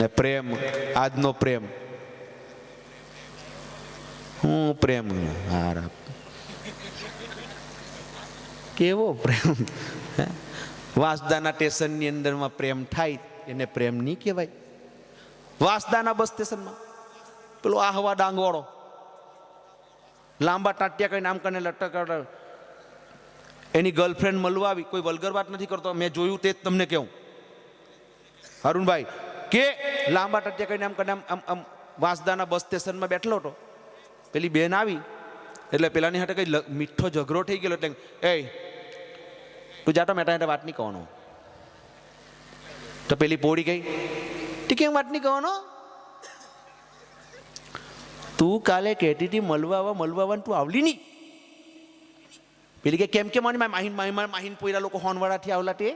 ને પ્રેમ આજનો પ્રેમ હું પ્રેમ હારા કેવો પ્રેમ? વાંસદાના સ્ટેશનની અંદરમાં પ્રેમ થાય એને પ્રેમ નહીં કહેવાય. વાંસદાના બસ સ્ટેશનમાં પેલો આહવા ડાંગવાળો. લાંબા ટાટિયા કઈ નામ કરીને લટક એની ગર્લફ્રેન્ડ મળવા આવી. કોઈ વલગર વાત નથી કરતો. મેં જોયું તે જ તમને કહું. અરુણભાઈ કે લાંબા ટટ્યા કરીને આમ કરીને આમ આમ આમ વાંસદાના બસ સ્ટેશનમાં બેઠલો હતો. પેલી બેન આવી, એટલે પેલાની હાટે કઈ મીઠો ઝઘડો થઈ ગયેલો એટલે એ તું જાતો મેટા હાટે વાત નહીં કહેવાનો તો પેલી પોડી ગઈ ટી કેમ વાત નહીં કહેવાનો તું કાલે કહેતી હતી મળવા આવવા મળવા આવવા તું આવલી નહીં. પેલી કે, કેમ કે મને માહિન માહિન, માહીન પોયરા લોકો હોનવાળાથી આવલા તે?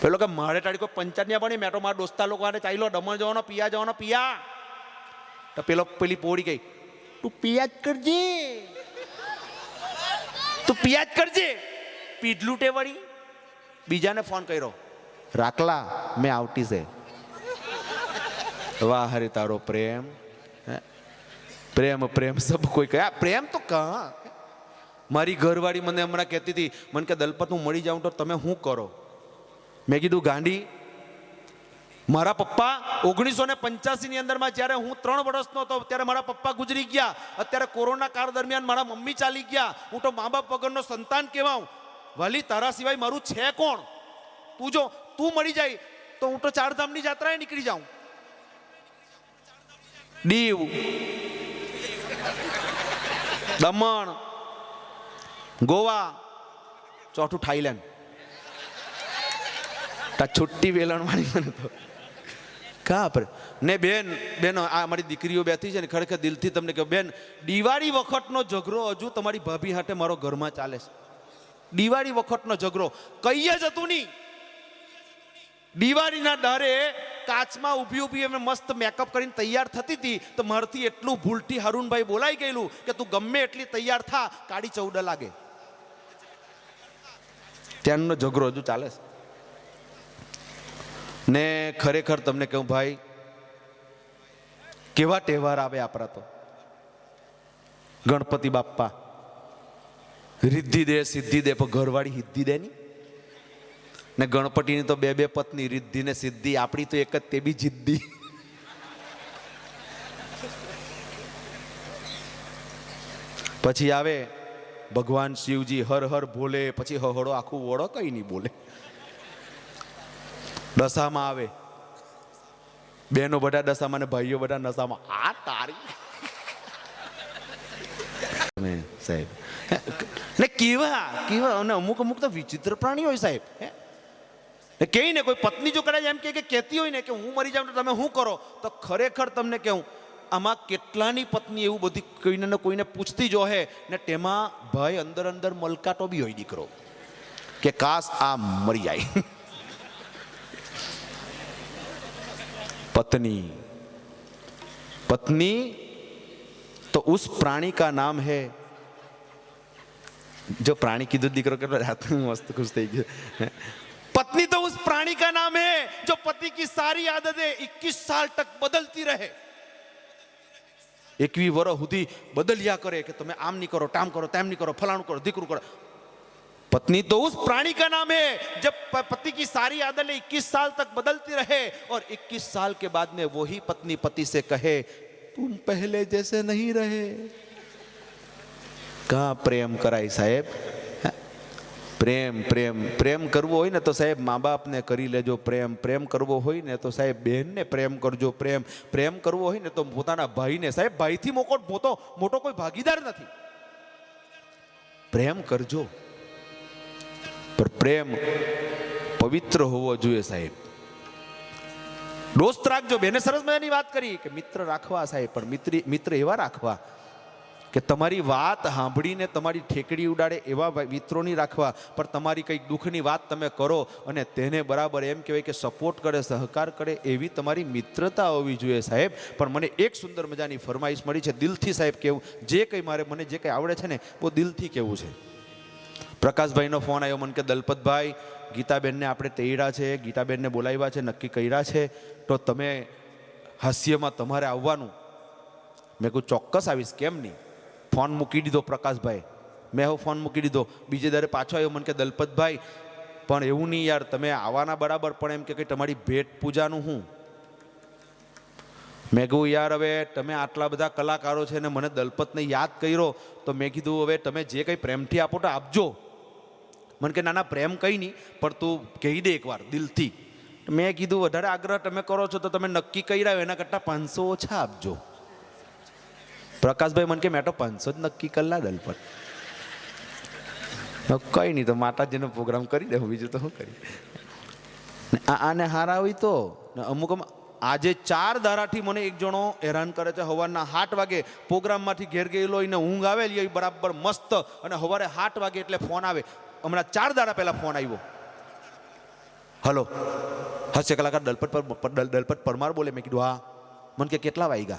પેલો કે મારે તારી કોઈ પંચાયત નહીં આપવાની મેં તો મારા દોસ્તા લોકો આને ચાલ્યો, દમણ જવાનો, પિયા જવાનો, પિયા. તો પેલો, પેલી પોડી ગઈ, તું પિયા જ કરજે. તું પિયા જ કરજે. પીધલું તે વળી બીજાને ફોન કર્યો, રાખલા, મેં આવતી છે. વાહ, હરે તારો પ્રેમ? પ્રેમ પ્રેમ, સબ કોઈ કયા પ્રેમ તો કહા. મારી ઘરવાળી મને હમણાં કહેતી હતી, મને કે દલપત હું મળી જાઉં તો તમે શું કરો? મેં કીધું, ગાંડી, મારા પપ્પા ઓગણીસો ને પંચ્યાસી ની અંદરમાં જ્યારે હું ત્રણ વર્ષનો હતો, ત્યારે મારા પપ્પા ગુજરી ગયા. અત્યારે કોરોના કાળ દરમિયાન મારા મમ્મી ચાલી ગયા. હું તો મા બાપ વગરનો સંતાન કહેવાઉં. વાલી, તારા સિવાય મારું છે કોણ? તું જો, તું મળી જાય તો હું તો ચારધામની જાત્રાએ નીકળી જાઉં. દીવ. દમણ. ગોવા. ચોથું થાઈલેન્ડ. તા છુટ્ટી વેલણ મારી મને તો. કા પર? ને બેન બેનો આ મારી દીકરીઓ બેઠી છે ને ખરેખર દિલથી તમને કહ્યું બેન દિવાળી વખતનો ઝઘડો હજુ તમારી ભાભી હાટે મારો ઘરમાં ચાલે છે. દિવાળી વખતનો ઝઘડો. કહીએ જ હતું નહીં. દિવાળીના ડરે કાચમાં ઊભી ઊભી એમ મસ્ત મેકઅપ કરીને તૈયાર થતી હતી તો મારથી એટલું ભૂલથી હરુણભાઈ બોલાઈ ગયેલું કે તું ગમે એટલી તૈયાર થા કાળી ચૌદ લાગે. ત્યાંનો ઝઘડો હજુ ચાલે છે. ને ખરેખર તમને કહું ભાઈ, કેવા તહેવાર આવે આપણા તો? ગણપતિ બાપ્પા. રિદ્ધિ દે, સિદ્ધિ દે, પણ ઘરવાળી હિદ્ધિ દે ની ને ગણપતિની તો બે બે પત્ની, રિદ્ધિ ને સિદ્ધિ, આપણી તો એક જ તે બી જિદ્દી પછી આવે ભગવાન શિવજી, હર હર ભોલે પછી હહડો આખું ઓળો કઈ નહીં બોલે. દશામાં આવે. બેનો બધા દશામાં ને ભાઈઓ બધા નશામાં. આ તારી. સાહેબ. ને કેવા કેવા? અને અમુક અમુક તો વિચિત્ર પ્રાણી હોય સાહેબ હે? ને કહી ને કોઈ પત્ની જો કદાચ એમ કે કે કહેતી હોય ને કે હું મરી જાઉં તો તમે શું કરો? તો ખરેખર તમને કહું આમાં કેટલાની પત્ની એવું બધી કોઈને ને કોઈને પૂછતી જો હે ને તેમાં ભાઈ અંદર અંદર મલકાટો બી હોય દીકરો. કે કાશ આ મરી જાય. पत्नी पत्नी तो उस प्राणी का नाम है जो प्राणी કીધું દીકરો કેટલો રાત મસ્ત ખુશ થઈ ગયો पत्नी तो उस प्राणी का नाम है जो पति की सारी आदतें 21 साल तक बदलती रहे એકવી વર્ષ સુધી બદલ્યા કરે કે તમે આમ નહીં કરો તામ કરો તેમ નહીં કરો ફલાણું કરો દીકરું કરો पत्नी तो उस प्राणी का नाम है जब प- पति की सारी आदतें 21 साल तक बदलती रहे और 21 साल के बाद में वही पत्नी पति से कहे तुम पहले जैसे नहीं रहे कहा प्रेम कराई साहेब હે? પ્રેમ પ્રેમ પ્રેમ કરવો હોય ને તો સાહેબ મા બાપને કરી લેજો પ્રેમ પ્રેમ કરવો હોય ને તો સાહેબ બહેનને પ્રેમ કરજો પ્રેમ પ્રેમ કરવો હોય ને તો પોતાના ભાઈને સાહેબ ભાઈથી મોટો મોટો મોટો કોઈ ભાગીદાર નથી પ્રેમ કરજો પણ પ્રેમ પવિત્ર હોવો જોઈએ સાહેબ. દોસ્ત રાખજો, બેને સરસ મજાની વાત કરી કે મિત્ર રાખવા સાહેબ, પણ મિત્ર મિત્ર એવા રાખવા કે તમારી વાત સાંભળીને તમારી ઠેકડી ઉડાડે એવા મિત્રોની રાખવા, પણ તમારી કંઈક દુઃખની વાત તમે કરો અને તેને બરાબર એમ કહેવાય કે સપોર્ટ કરે, સહકાર કરે એવી તમારી મિત્રતા હોવી જોઈએ સાહેબ. પણ મને એક સુંદર મજાની ફરમાઈશ મળી છે. દિલથી સાહેબ કેવું, જે કંઈ મારે, મને જે કંઈ આવડે છે ને બહુ દિલથી કહેવું છે. પ્રકાશભાઈનો ફોન આવ્યો, મને કે દલપતભાઈ, ગીતાબેનને આપણે તૈયાર છે, ગીતાબેનને બોલાવ્યા છે, નક્કી કર્યા છે, તો તમે હાસ્યમાં તમારે આવવાનું. મેં કહું ચોક્કસ આવીશ, કેમ નહીં? ફોન મૂકી દીધો પ્રકાશભાઈ. મેં હવે ફોન મૂકી દીધો. બીજે દારે પાછો આવ્યો, મને કે દલપતભાઈ, પણ એવું નહીં યાર, તમે આવવાના બરાબર, પણ એમ કે તમારી ભેટ પૂજાનું હું. મેં કહ્યું, યાર, હવે તમે આટલા બધા કલાકારો છે ને, મને દલપતને યાદ કર્યો, તો મેં કીધું, હવે તમે જે કંઈ પ્રેમથી આપો તો આપજો. મને કે, નાના, પ્રેમ કંઈ નહીં, પણ તું કહી દે એકવાર, દિલથી. મેં કીધું, વધારે આગ્રહ તમે કરો છો તો તમે નક્કી કર્યા હોય, એના કરતાં પાંચસો ઓછા આપજો. પ્રકાશભાઈ મને કે, મેં તો પાંચસો જ નક્કી કરલા દલ પર કંઈ નહીં, તો માતાજીનો પ્રોગ્રામ કરી દેવું બીજું તો શું કરી આને હોય તો અમુક આજે ચાર દારાથી મને એક જણો હેરાન કરે છે સવારના આઠ વાગે પ્રોગ્રામમાંથી ઘેર ગયેલો હોય ને ઊંઘ આવેલી હોય, બરાબર મસ્ત, અને સવારે આઠ વાગે એટલે ફોન આવે. હમણાં ચાર દાડા પહેલા ફોન આવ્યો. હલો. હાસ્ય કલાકાર દલપત પર દલપત પરમાર બોલે. મેં કીધું, હા. મને કે, કેટલા વાગ્યા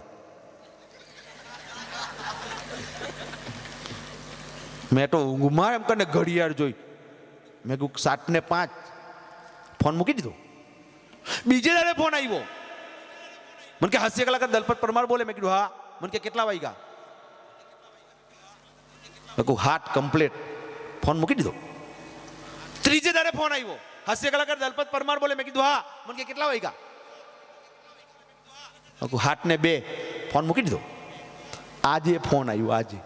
મેં તો ઊંઘમાં એમ કરીને ઘડિયાળ જોઈ. મેં કીધું, સાત ને પાંચ. ફોન મૂકી દીધો. બીજે દાડે ફોન આવ્યો. મને કે, હાસ્ય કલાકાર દલપત પરમાર બોલે. મેં કીધું, હા. મને કે, કેટલા વાગ્યા મેં કહું હાટ કમ્પ્લીટ. ફોન મૂકી દીધો. ત્રીજે દાડે ફોન આવ્યો હાસ્ય કલાકાર દલપત પરમાર બોલે મેં કીધું હા. મને કે કેટલા વાગ્યા? હાથ ને બે. ફોન મૂકી દીધો. આજે ફોન આવ્યો આજે.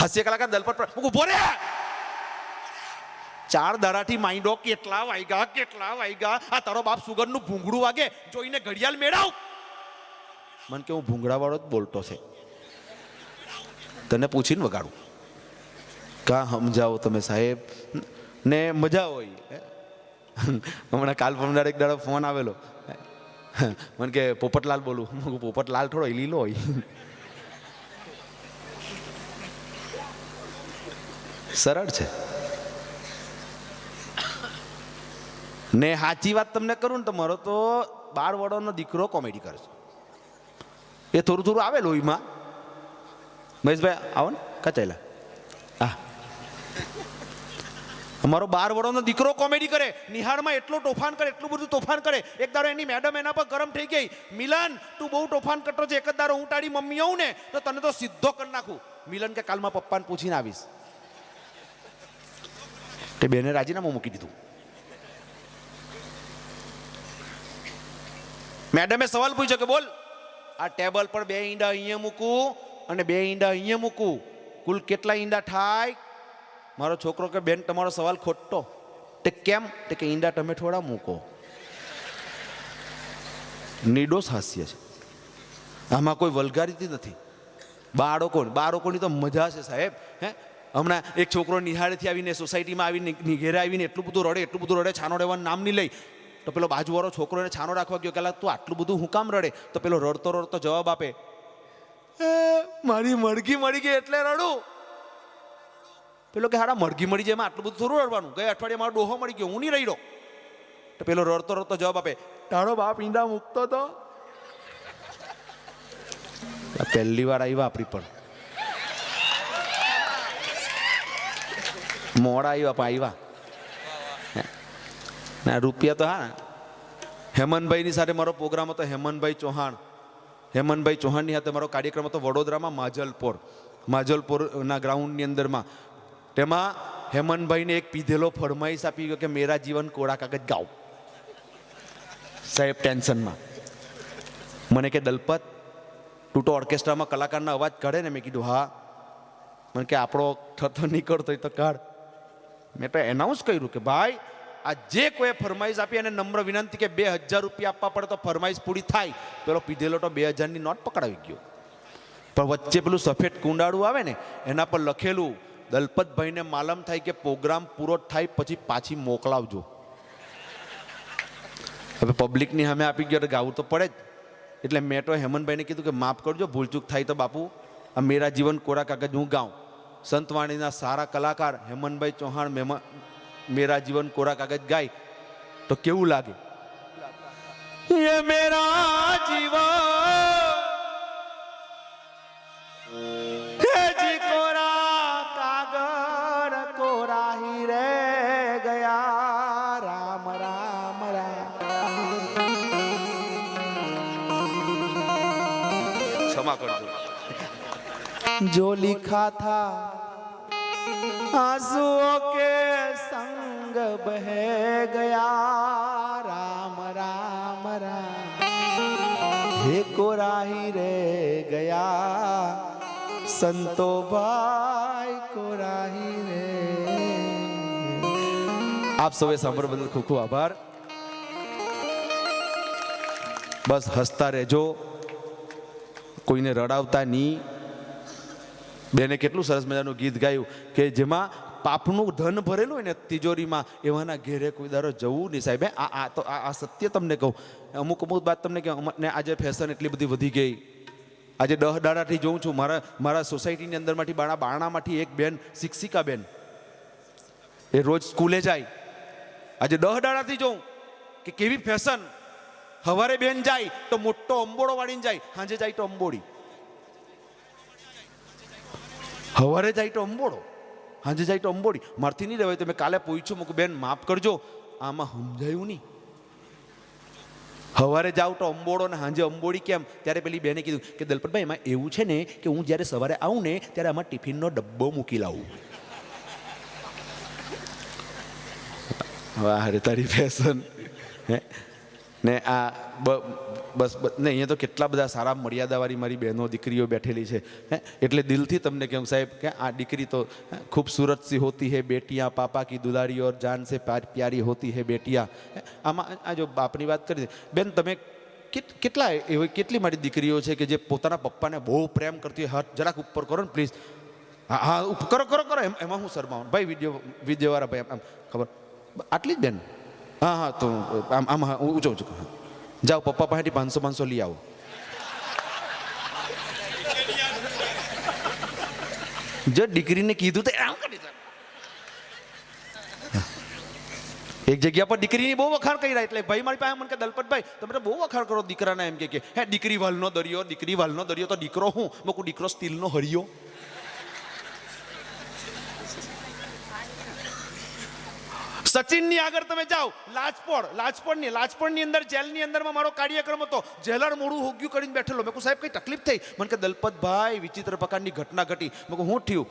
હાસ્ય કલાકાર દલપત પર ઊભો રે. ચાર દાડાથી માઇન્ડો કેટલા વાગ્યા કેટલા વાગ્યા? આ તારો બાપ સુગરનું ભૂંગળું વાગે જોઈને ઘડિયાળ મેળાવ. મન કે હું ભૂંગળાવાળો જ બોલતો છે. તને પૂછીને વગાડું. કા સમજાવો તમે સાહેબ? ને મજા હોય? હમણાં કાલ પમદાર એક દાડો ફોન આવેલો. મને કે, પોપટલાલ બોલું. હું પોપટલાલ થોડો લીલો હોય. સરળ છે. ને સાચી વાત તમને કરું ને તમારો તો બાર વડોનો દીકરો કોમેડી કરશે એ થોડું થોડું આવેલું એમાં. મહેશભાઈ, આવો ને, કચાયેલા હા અમારો બાર વડોનો દીકરો કોમેડી કરે, નિહાળમાં એટલો તોફાન કરે, એટલું બધું તોફાન કરે. એક દારો એની મેડમ એના પર ગરમ થઈ ગઈ. મિલન, તું બહુ તોફાન કરતો છે એક જ દારો હું તારી મમ્મી આવું ને, તો તને તો સીધો કરી નાખું. મિલન કે કાલમાં પપ્પાને પૂછીને આવીશ. તે બેને રાજીનામું મૂકી દીધું. મેડમે સવાલ પૂછ્યો કે, બોલ, આ ટેબલ પર બે ઈંડા અહીંયા મૂકું અને બે ઈંડા અહીંયા મૂકું. કુલ કેટલા ઈંડા થાય મારો છોકરો કે બેન તમારો સવાલ ખોટો. તે કેમ? તે કે ઈંડા તમે થોડા મૂકો. નિર્દોષ હાસ્ય છે. આમાં કોઈ વલગારીતી નથી. બાળકો બાળકોની તો મજા છે સાહેબ હે? હમણાં એક છોકરો નિહાળેથી આવીને સોસાયટીમાં આવીને ઘેરે આવીને એટલું બધું રડે એટલું બધું રડે છાનો રહેવાનું નામ નહીં લઈ. તો પેલો બાજુવાળો છોકરો એને છાનો રાખવા ગયો કહેલા "અલા, તું આટલું બધું હું કામ રડે? તો પેલો રડતો રડતો જવાબ આપે "એ, મારી મળગી મળી ગઈ એટલે રડું. પેલો કે હાડા મરઘી મળી જાય આટલું બધું થોડું રડવાનું. ગયા અઠવાડિયે મારો ડોહો મળી ગયો, હું નહીં રડ્યો. તો પેલો રડતો રડતો જવાબ આપે, તારો બાપ ઈંડા મૂકતો તો? પહેલી વાર આવ્યા આપણી પણ. મોડા આવ્યા પણ આવ્યા ના, રૂપિયા તો હા હેમનભાઈની સાથે મારો પ્રોગ્રામ હતો હેમનભાઈ ચૌહાણ. હેમનભાઈ ચૌહાણની સાથે મારો કાર્યક્રમ હતો વડોદરામાં માજલપોર. માજલપોરના ગ્રાઉન્ડની અંદરમાં. તેમાં હેમંતભાઈને એક પીધેલો ફરમાઈશ આપી ગયો કે મેરા જીવન કોળા કાગજ ગાઓ. સાહેબ, ટેન્શનમાં. મને કે, દલપત, તું તો ઓર્કેસ્ટ્રામાં કલાકારના અવાજ કાઢે ને. મેં કીધું, હા. મને કે, આપણો થતો નીકળતો તો કાઢ. મેં તો એનાઉન્સ કર્યું કે, ભાઈ, આ જે કોઈ ફરમાઈશ આપી અને નમ્ર વિનંતી કે બે હજાર રૂપિયા આપવા પડે તો ફરમાઈશ પૂરી થાય. પેલો પીધેલો તો બે હજારની નોટ પકડાવી ગયો. પણ વચ્ચે પેલું સફેદ કુંડાળું આવે ને, એના પર લખેલું દલપતભાઈને માલમ થાય કે પ્રોગ્રામ પૂરો થાય પછી પાછી મોકલાવજો. હવે પબ્લિકની સામે આપી ગયો ગાવું તો પડે જ. એટલે મેં તો હેમંતભાઈને કીધું કે માફ કરજો, ભૂલચૂક થાય તો બાપુ, આ મેરા જીવન કોરા કાગજ હું ગાઉં. સંતવાણીના સારા કલાકાર હેમંતભાઈ ચૌહાણ મહેમાન મેરા જીવન કોરા કાગજ ગાય. તો કેવું લાગે? મેરા જીવન ક્ષમા કરજો જો लिखा था आंसुओं के संग बह गया राम राम राम हे कोराही रे गया संतो भाई कोराही રે આપ સૌએ સાંભળ બદલ ખૂબ ખૂબ આભાર બસ હસતા રહેજો કોઈને રડાવતા નહીં. બેને કેટલું સરસ મજાનું ગીત ગાયું કે જેમાં પાપનું ધન ભરેલું હોય ને તિજોરીમાં એવાના ઘેરે કોઈ દારો જવું નહીં. સાહેબ આ આ તો, આ સત્ય તમને કહું. અમુક અમુક વાત તમને કે ને આજે ફેશન એટલી બધી વધી ગઈ. આજે દહ દાડાથી જોઉં છું. મારા મારા સોસાયટીની અંદરમાંથી બાણા બાણામાંથી એક બેન શિક્ષિકા બેન એ રોજ સ્કૂલે જાય. આજે દહ દાડાથી જોઉં કે કેવી ફેશન હવારે બેન જાય તો મોટો અંબોળો વાળીને જાય. સાંજે જાય તો અંબોડી હવારે જાય તો અંબોડો સાંજે જાય તો અંબોડી મારથી નહીં રહેવાય તો મેં કાલે પૂછ્યું, મૂકું, બેન, માફ કરજો. આમાં સમજાયું નહીં. સવારે જાવ તો અંબોડો ને સાંજે અંબોડી કેમ? ત્યારે પેલી બેને કીધું કે, દલપતભાઈ, એમાં એવું છે ને કે હું જ્યારે સવારે આવું ને ત્યારે આમાં ટિફિનનો ડબ્બો મૂકી લાવું. વાહ રે તારી ફેશન હે? ને આ બસ ને અહીંયા તો કેટલા બધા સારા મર્યાદાવાળી મારી બહેનો, દીકરીઓ બેઠેલી છે, હે? એટલે દિલથી તમને કહું સાહેબ કે આ દીકરી તો ખૂબસૂરત સી હોતી હે, બેટિયા, પાપા કી દુલારી ઓર જાન સે પ્યાર હોતી હે, બેટિયા આમાં, આ જો બાપની વાત કરી બેન તમે કેટ- કેટલા એવી, કેટલી મારી દીકરીઓ છે કે જે પોતાના પપ્પાને બહુ પ્રેમ કરતી હોય, હાથ જરાક ઉપર કરો ને પ્લીઝ. હા હા કરો કરો કરો, એમ હું શરમાવું. ભાઈ, વીડિયો વિડીયોવાળા ભાઈ આમ, ખબર? આટલી જ બેન? હા હા તો આમ આમ હા હું ઊંચો છું જાઓ પપ્પા પાસેથી પાંચસો પાંચસો લઈ આવો જો દીકરીને કીધું તો આમ કરી. એક જગ્યા પર દીકરીની બહુ વખાણ કરી રહ્યા એટલે ભાઈ મારી પાસે મને કે દલપતભાઈ તમે બહુ વખાણ કરો દીકરાના એમ કે હે દીકરી વાલનો દરિયો દીકરી વાલનો દરિયો તો દીકરો હું મૂકું દીકરો સ્ટીલનો હરિયો સચિનની આગળ તમે જાઓ. લાજપોળ. લાજપોળની લાજપોળની અંદર, જેલની અંદરમાં મારો કાર્યક્રમ હતો. જેલર મોડું હોગ્યું કરીને બેઠેલો. મેં કહું, સાહેબ, કંઈ તકલીફ થઈ? મને કે દલપતભાઈ, વિચિત્ર પ્રકારની ઘટના ઘટી. મેં કહું, હું થયું?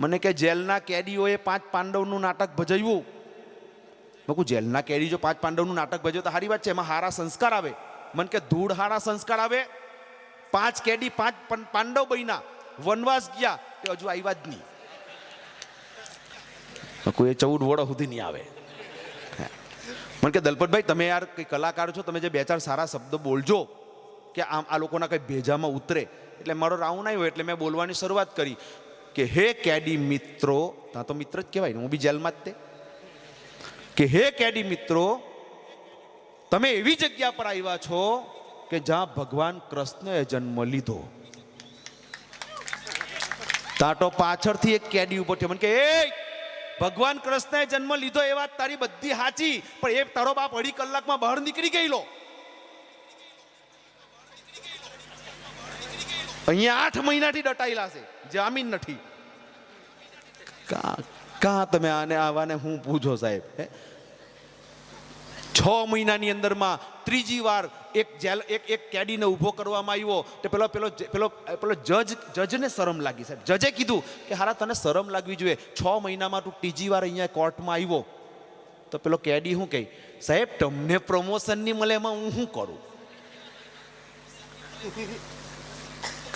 મને કે જેલના કેદીઓએ પાંચ પાંડવનું નાટક ભજવ્યું. મેં કહું, જેલના કેદી જો પાંચ પાંડવનું નાટક ભજવ્યું તો સારી વાત છે. એમાં હારા સંસ્કાર આવે. મને કે ધૂળ હારા સંસ્કાર આવે. પાંચ કેદી, પાંચ પાંડવ બન્યા. વનવાસ ગયા. તે હજુ આવ્યા જ નહીં. કહું એ ચૌદ વડો સુધી નહીં આવે. મને કે દલપતભાઈ, તમે યાર કંઈ કલાકાર છો, તમે જે બે ચાર સારા શબ્દો બોલજો કે આમ આ લોકોના કંઈ ભેજામાં ઉતરે. એટલે મારો રાઉન્ડ આવ્યો, એટલે મેં બોલવાની શરૂઆત કરી કે, હે કેડી મિત્રો ત્યાં તો મિત્ર જ કહેવાય ને, હું બી જેલમાં જ તે. કે, હે કેડી મિત્રો, તમે એવી જગ્યા પર આવ્યા છો કે જ્યાં ભગવાન કૃષ્ણએ જન્મ લીધો. ત્યાં તો પાછળથી એક કેડી ઉપર થયો. મને કે, એ ભગવાન કૃષ્ણએ જન્મ લીધો એ વાત તારી બધી સાચી, પણ એ તારો બાપ અઢી કલાકમાં બહાર નીકળી ગયેલો. અહીંયા આઠ મહિનાથી દટાયેલા છે, જામીન નથી. કા તમે આને આવાને હું પૂછો સાહેબ છ મહિનાની અંદરમાં ત્રીજી વાર એક જેલ, એક એક કેડીને ઊભો કરવામાં આવ્યો. તો પેલો પેલો પેલો પેલો જજ, જજને શરમ લાગી સાહેબ. જજે કીધું કે હારા, તને શરમ લાગવી જોઈએ. છ મહિનામાં તું ત્રીજી વાર અહીંયા કોર્ટમાં આવ્યો. તો પેલો કેડી શું કહે? સાહેબ, તમને પ્રમોશન નહીં મળે એમાં હું શું કરું?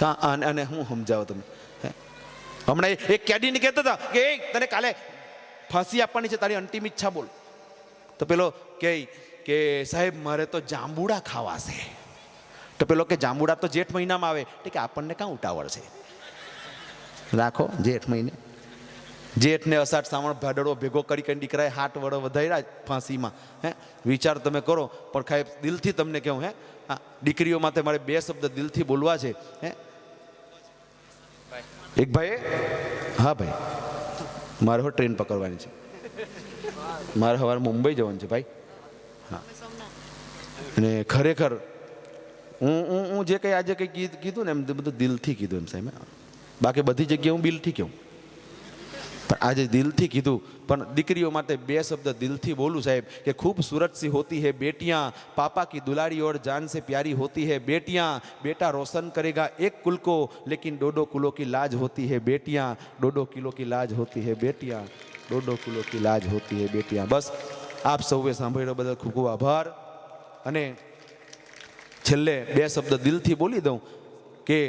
કા આને અને હું સમજાવો તમે? હમણાં એક કેદીને કહેતા હતા કે તને કાલે ફાંસી આપવાની છે. તારી અંતિમ ઈચ્છા બોલ. તો પેલો કે કે સાહેબ, મારે તો જાંબુડા ખાવા છે. તો પેલો કે જાંબુડા તો જેઠ મહિનામાં આવે. તો કે આપણને કાં ઉતાવળ છે? રાખો, જેઠ મહિને. જેઠને અષાઢ શ્રાવણ ભાદડો ભેગો કરી કરીને દીકરાએ હાથ વડો વધાર્યા ફાંસીમાં. હે? વિચાર તમે કરો. પણ ખાઈ દિલથી તમને કહું, હે? હા દીકરીઓ માટે મારે બે શબ્દ દિલથી બોલવા છે. હે? એક ભાઈ હા ભાઈ. મારે ટ્રેન પકડવાની છે. મારે સવારે મુંબઈ જવાનું છે, ભાઈ. અને ખરેખર હું હું હું જે કંઈ આજે કંઈ ગીત કીધું ને એમ બધું દિલથી કીધું એમ સાહેબ બાકી બધી જગ્યાએ હું બિલથી કહું પણ આજે દિલથી કીધું પણ દીકરીઓ માટે બે શબ્દ દિલથી બોલું સાહેબ કે ખૂબ સુરત સી હોતી હે બેટિયા પાપા કી દુલારી ઓર જાન સે પ્યારી હોતી હે બેટિયા બેટા રોશન કરેગા એક કુલ કો લેકિન દો દો કિલો કી લાજ હોતી હે બેટિયા દો દો કિલો કી લાજ હોતી હે બેટિયા દો દો કિલો કી લાજ હોતી હે બેટિયા બસ આપ સૌએ સાંભળ્યો બદલ ખૂબ ખૂબ આભાર અને છેલ્લે બે શબ્દ દિલથી બોલી દઉં કે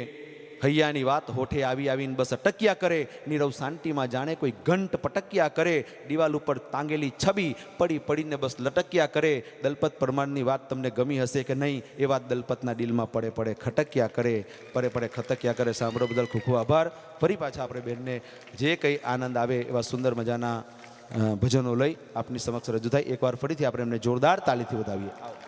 હૈયાની વાત હોઠે આવી આવીને બસ અટક્યા કરે, નીરવ શાંતિમાં જાણે કોઈ ઘંટ પટક્યા કરે, દિવાલ ઉપર તાંગેલી છબી પડી પડીને બસ લટક્યા કરે, દલપત પરમારની વાત તમને ગમી હશે કે નહીં એ વાત દલપતના દિલમાં પડે પડે ખટક્યા કરે, પડે પડે ખટક્યા કરે. સાંભળો બદલ ખૂબ ખૂબ આભાર. ફરી પાછા આપણે બેનને જે કંઈ આનંદ આવે એવા સુંદર મજાના ભજનો લઈ આપની સમક્ષ રજૂ થાય. એકવાર ફરીથી આપણે એમને જોરદાર તાલીથી વધાવીએ.